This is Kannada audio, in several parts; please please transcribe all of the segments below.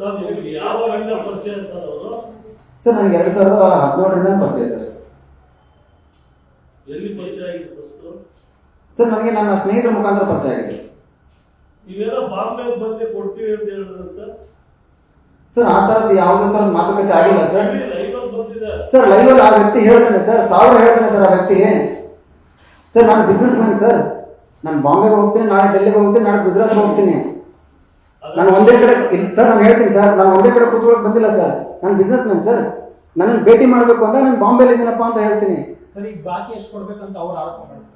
ಸರ್ ಸರ್ ಸರ್ ನನಗೆ ಎರಡು ಸಾವಿರದ ಹದಿನೇಳರಿಂದ ಪರಿಚಯ ಸರ್ ಎಲ್ಲಿ ಪರಿಚಯ ಆಗಿತ್ತು ಫಸ್ಟ್ ಸರ್ ನನಗೆ ನನ್ನ ಸ್ನೇಹಿತರ ಮುಖಾಂತರ ಪರಿಚಯ ಆಗಿದೆ. ಬಾಂಬೆ ಬಂದು ಕೊಡ್ತೀವಿ ಅಂತ ಸರ್ ಸರ್ ಆ ಥರದ್ದು ಯಾವುದೇ ತರ ಮಾತುಕತೆ ಆಗಿಲ್ಲ ಸರ್ ಲೈವ್ ಅಲ್ಲಿ ಸರ್ ಲೈವಲ್ಲಿ ಆ ವ್ಯಕ್ತಿ ಹೇಳ್ತಾನೆ ಸರ್ ಸಾವಿರ ಹೇಳ್ತಾನೆ ಸರ್ ಆ ವ್ಯಕ್ತಿ. ಸರ್ ನಾನು ಬಿಸ್ನೆಸ್ ಮ್ಯಾನ್ ಸರ್ ನಾನು ಬಾಂಬೆಗೆ ಹೋಗ್ತೀನಿ ನಾಳೆ ಡೆಲ್ಲಿಗೆ ಹೋಗ್ತೀನಿ ನಾಳೆ ಗುಜರಾತ್ಗೆ ಹೋಗ್ತೀನಿ. ನಾನು ಒಂದೇ ಕಡೆ ಇಲ್ಲ ಸರ್ ನಾನು ಹೇಳ್ತೀನಿ ಸರ್. ನಾನು ಒಂದೇ ಕಡೆ ಕೂತ್ಕೊಳಕ್ ಬಂದಿಲ್ಲ ಸರ್. ನಾನು ಬಿಸ್ನೆಸ್ ಮ್ಯಾನ್ ಸರ್. ನನ್ನ ಭೇಟಿ ಮಾಡಬೇಕು ಅಂತ ನಾನು ಬಾಂಬೆಲಿ ಇದ್ದೀನಪ್ಪ ಅಂತ ಹೇಳ್ತೀನಿ. ಸರ್ ಈಗ ಬಾಕಿ ಎಷ್ಟು ಕೊಡ್ಬೇಕಂತ ಅವ್ರು ಆರೋಪ ಮಾಡಿದ್ರು?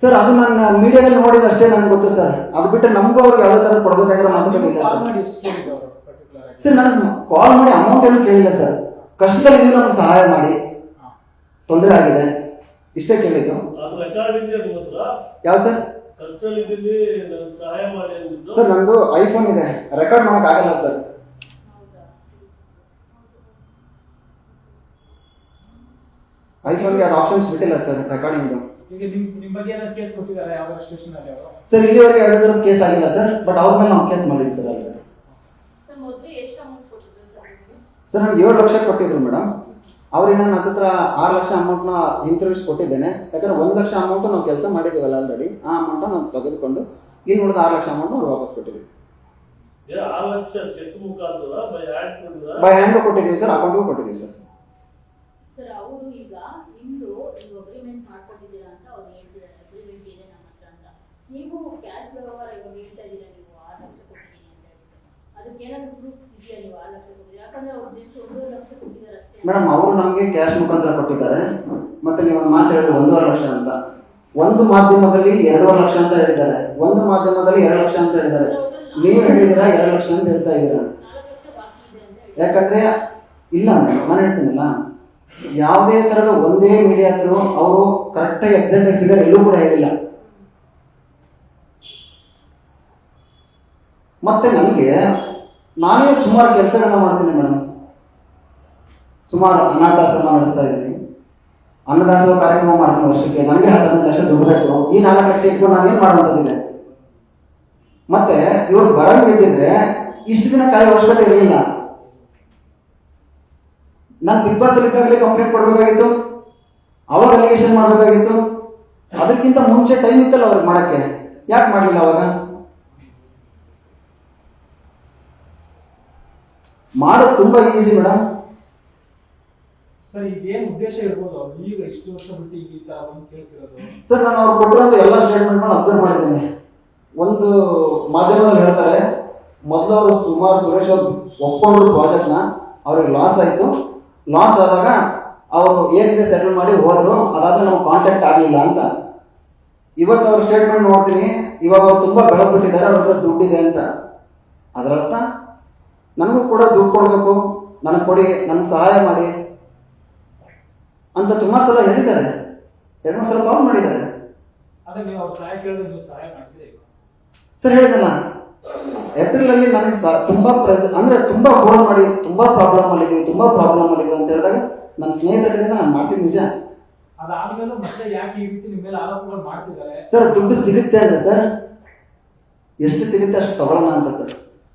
ಸರ್ ಅದು ನಾನು ಮೀಡಿಯಾದಲ್ಲಿ ನೋಡಿದ ಅಷ್ಟೇ ನನಗೆ ಗೊತ್ತು ಸರ್. ಅದು ಬಿಟ್ಟರೆ ನಮಗೂ ಅವ್ರಿಗೆ ಯಾವುದೇ ಥರ ಕೊಡಬೇಕಾಗಿರೋ ಮಾತುಕತೆ ಇಲ್ಲ ಸರ್. ಸರ್ ನನಗೆ ಕಾಲ್ ಮಾಡಿ ಅಮೌಂಟ್ ಏನು ಕೇಳಿಲ್ಲ ಸರ್. ಕಷ್ಟದಲ್ಲಿ ಇದ್ದೀವಿ ನಮ್ಗೆ ಸಹಾಯ ಮಾಡಿ. ತೊಂದರೆ ಆಗಿದೆ. ಇಷ್ಟೇ ಕೇಳಿದ್ದು. ಯಾವ ಸರ್? ಕಷ್ಟದಲ್ಲಿದ್ದೀನಿ ನನ್ಗೆ ಸಹಾಯ ಮಾಡಿ ಅಂದಿದ್ದು. ಸರ್ ನಂದು ಐಫೋನ್ ಇದೆ. ರೆಕಾರ್ಡ್ ಮಾಡಕ್ ಆಗಲ್ಲ ಸರ್. ಐಫೋನ್ಗೆ ಅದು ಆಪ್ಷನ್ಸ್ ಬಿಟ್ಟಿಲ್ಲ ಸರ್ ರೆಕಾರ್ಡಿಂಗ್. ಈಗ ನಿಮ್ ನಿಮ್ ಬಗ್ಗೆ ಏನಾದ್ರು ಕೇಸ್ ಕೊಟ್ಟಿದ್ದಾರೆ ಯಾವ್ದಾದ್ರು ಸ್ಟೇಷನ್ ಅಲ್ಲಿ ಅವರು? ಸರ್ ಇಲ್ಲಿವರೆಗೆ ಯಾವ್ದಾದ್ರು ಕೇಸ್ ಆಗಿಲ್ಲ ಸರ್ ಬಟ್ ಅವ್ರ ಮೇಲೆ ನಾವು ಕೇಸ್ ಮಾಡಿದ್ವಿ ಸರ್ ಅಲ್ಲಿ ಸರ್ ಮೊದಲು ಎಷ್ಟು ಅಮೌಂಟ್ ಕೊಟ್ಟಿದ್ರು ಸರ್ ನಿಮಗೆ? ಸರ್ ನನಗೆ ಏಳು ಲಕ್ಷ ಕೊಟ್ಟಿದ್ರು ಮೇಡಮ್. ಅವ್ರಿಗೆ ನನ್ನ ಹತ್ರ ಆರು ಲಕ್ಷ ಅಮೌಂಟ್ನ ಹಿಂತಿರುಗಿಸಿ ಕೊಟ್ಟಿದ್ದೇನೆ. ಯಾಕಂದ್ರೆ ಒಂದು ಲಕ್ಷ ಅಮೌಂಟ್ ನಾವು ಕೆಲಸ ಮಾಡಿದ್ದೀವಲ್ಲ ಆಲ್ರೆಡಿ ಆ ಅಮೌಂಟ್ ನಾವು ತೆಗೆದುಕೊಂಡು ಇನ್ನು ಉಳಿದ ಆರು ಲಕ್ಷ ಅಮೌಂಟ್ ನಾವು ವಾಪಸ್ ಕೊಟ್ಟಿದ್ದೀವಿ. ಬೈ ಹ್ಯಾಂಡ್ ಕೊಟ್ಟಿದ್ದೀವಿ ಸರ್ ಅಕೌಂಟಿಗೂ ಕೊಟ್ಟಿದ್ದೀವಿ ಸರ್ ಅವರು ಈಗ ನಿಮ್ದು ನೀವು ಅಗ್ರಿಮೆಂಟ್ ಮಾಡ್ಕೊಂಡಿದ್ದೀರಾ ಅಂತ ಅವ್ರು ಹೇಳ್ತಿದ್ದಾರೆ ಅಗ್ರಿಮೆಂಟ್ ಇದೆ ನಮ್ಮ ಹತ್ರ ಅಂತ ನೀವು ಕ್ಯಾಶ್ ವ್ಯವಹಾರ ಇವಾಗ ಹೇಳ್ತಾ ಇದ್ದೀರಾ ನೀವು ಆರು ಲಕ್ಷ ಕೊಟ್ಟಿದ್ದೀನಿ ಅಂತ ಹೇಳ್ಬಿಟ್ಟು ಅದಕ್ಕೆ ಏನಾದ್ರು ಪ್ರೂಫ್ ಇದೆಯಾ ನೀವು ಆರು ಲಕ್ಷ ಕೊಟ್ಟಿದ್ದೀರಾ ಯಾಕಂದ್ರೆ ಅವ್ರು ಜಸ್ಟ್ ಒಂದೂವರೆ ಲಕ್ಷ ಕೊಟ್ಟಿದ್ದಾರೆ ಅಷ್ಟೇ ಮೇಡಮ್, ಅವರು ನಮಗೆ ಕ್ಯಾಶ್ ಮುಖಾಂತರ ಕೊಟ್ಟಿದ್ದಾರೆ. ಮತ್ತೆ ನೀವು ಒಂದು ಮಾತು ಹೇಳಿದ್ರೆ ಒಂದೂವರೆ ಲಕ್ಷ ಅಂತ. ಒಂದು ಮಾಧ್ಯಮದಲ್ಲಿ ಎರಡೂವರೆ ಲಕ್ಷ ಅಂತ ಹೇಳಿದ್ದಾರೆ. ಒಂದು ಮಾಧ್ಯಮದಲ್ಲಿ ಎರಡು ಲಕ್ಷ ಅಂತ ಹೇಳಿದ್ದಾರೆ. ನೀವು ಹೇಳಿದಿರ ಎರಡು ಲಕ್ಷ ಅಂತ ಹೇಳ್ತಾ ಇದ್ದೀರಾ? ಯಾಕಂದ್ರೆ, ಇಲ್ಲ ಮೇಡಮ್, ನಾನು ಹೇಳ್ತೀನಲ್ಲ. ಯಾವುದೇ ತರದ ಒಂದೇ ಮೀಡಿಯಾ ಹತ್ರ ಅವರು ಕರೆಕ್ಟಾಗಿ ಎಕ್ಸಾಕ್ಟ್ ಫಿಗರ್ ಎಲ್ಲೂ ಕೂಡ ಹೇಳಿಲ್ಲ. ಮತ್ತೆ ನನಗೆ ನಾನೇ ಸುಮಾರು ಕೆಲಸಗಳನ್ನ ಮಾಡ್ತೀನಿ ಮೇಡಮ್ ಸುಮಾರು ಅನಾಥಾಶ್ರಮ ನಡೆಸ್ತಾ ಇದ್ದೀನಿ. ಅನ್ನದಾಸೋಹ ಕಾರ್ಯಕ್ರಮ ಮಾಡ್ತೀನಿ ವರ್ಷಕ್ಕೆ. ನನಗೆ ಹದಿನೈದು ಲಕ್ಷ ದುಡ್ಡು ಬೇಕು. ಈ ನಾಲ್ಕು ಲಕ್ಷ ಇಟ್ಕೊಂಡು ನಾನೇನು ಮಾಡುವಂಥದ್ದಿದೆ ಮತ್ತೆ ಇವ್ರು ಬರಂಗಿದ್ದಿದ್ರೆ ಇಷ್ಟು ದಿನ ಕಾಯಿ ಅವಶ್ಯಕತೆ ಇರಲಿಲ್ಲ. ನಾನು ಬಿಗ್ ಬಾಸ್ ಅಲ್ಲಿ ಕಂಪ್ಲೇಂಟ್ ಕೊಡಬೇಕಾಗಿತ್ತು. ಅವಾಗ ಅಲಿಗೇಷನ್ ಮಾಡಬೇಕಾಗಿತ್ತು. ಅದಕ್ಕಿಂತ ಮುಂಚೆ ಟೈಮ್ ಇತ್ತಲ್ಲ ಅವ್ರಿಗೆ ಮಾಡಕ್ಕೆ. ಯಾಕೆ ಮಾಡಲಿಲ್ಲ ಅವಾಗ? ಮಾಡೋದು ತುಂಬಾ ಈಸಿ ಮೇಡಮ್. ಸರ್ ಈಗ ಏನ್ ಉದ್ದೇಶ ಇರ್ಬೋದು? ಅವ್ರು ಈಗ ಇಷ್ಟು ವರ್ಷ ಬಿಟ್ಟು ಈಗ ಈ ತರ ಬಂದು ಕೇಳ್ತಿರೋದು. ಸರ್ ನಾನು ಅವ್ರು ಕೊಟ್ಟಿರೋಂಥ ಎಲ್ಲ ಸ್ಟೇಟ್ಮೆಂಟ್ನ ಅಬ್ಸರ್ವ್ ಮಾಡಿದ್ದೀನಿ. ಒಂದು ಮಾಧ್ಯಮದಲ್ಲಿ ಹೇಳ್ತಾರೆ ಮೊದಲು ಅವರು ಸುಮಾರು ಸುರೇಶ್ ಅವರು ಒಪ್ಕೊಂಡ್ರು ಪ್ರಾಜೆಕ್ಟ್ನ ಅವ್ರಿಗೆ ಲಾಸ್ ಆಯಿತು. ಲಾಸ್ ಆದಾಗ ಅವರು ಏನಿದೆ ಸೆಟಲ್ ಮಾಡಿ ಹೋದ್ರು ಅದಾದ್ರೆ ನಾವು ಕಾಂಟ್ಯಾಕ್ಟ್ ಆಗಲಿಲ್ಲ ಅಂತ. ಇವತ್ತು ಅವ್ರ ಸ್ಟೇಟ್ಮೆಂಟ್ ನೋಡ್ತೀನಿ ಇವಾಗ ಅವ್ರು ತುಂಬ ಬೆಳೆದ್ಬಿಟ್ಟಿದ್ದಾರೆ ಅವ್ರ ಹತ್ರ ದುಡ್ಡಿದೆ ಅಂತ. ಅದರರ್ಥ ನನಗೂ ಕೂಡ ದುಡ್ಡು ಕೊಡಬೇಕು ನನಗೆ ಕೊಡಿ ನನಗೆ ಸಹಾಯ ಮಾಡಿ ಅಂತ ಸುಮಾರು ಸಲ ಹೇಳಿದ್ದಾರೆ. ಎರಡು ಮೂರು ಸಲ ಕಾಲ್ ಮಾಡಿದ್ದಾರೆ. ಸರ್ ಹೇಳಿದಲ್ಲ ಏಪ್ರಿಲ್ ಅಲ್ಲಿ ನನಗೆ ತುಂಬಾ ಪ್ರೆಸ್ ಅಂದ್ರೆ ತುಂಬಾ ಫೋನ್ ಮಾಡಿ ತುಂಬಾ ಪ್ರಾಬ್ಲಮ್ ಅಲ್ಲಿದ್ದೀವಿ ತುಂಬಾ ಪ್ರಾಬ್ಲಮ್ ಅಲ್ಲಿದೆ ಅಂತ ಹೇಳಿದಾಗ ನನ್ನ ಸ್ನೇಹಿತರ ಕಡೆಯಿಂದ ನಾನು ಮಾಡ್ತೀನಿ ನಿಜ. ಸರ್ ದುಡ್ಡು ಸಿಗುತ್ತೆ ಅಂದ್ರೆ ಸರ್ ಎಷ್ಟು ಸಿಗುತ್ತೆ ಅಷ್ಟು ತಗೊಳ್ಳೋಣ ಅಂತ ಸರ್.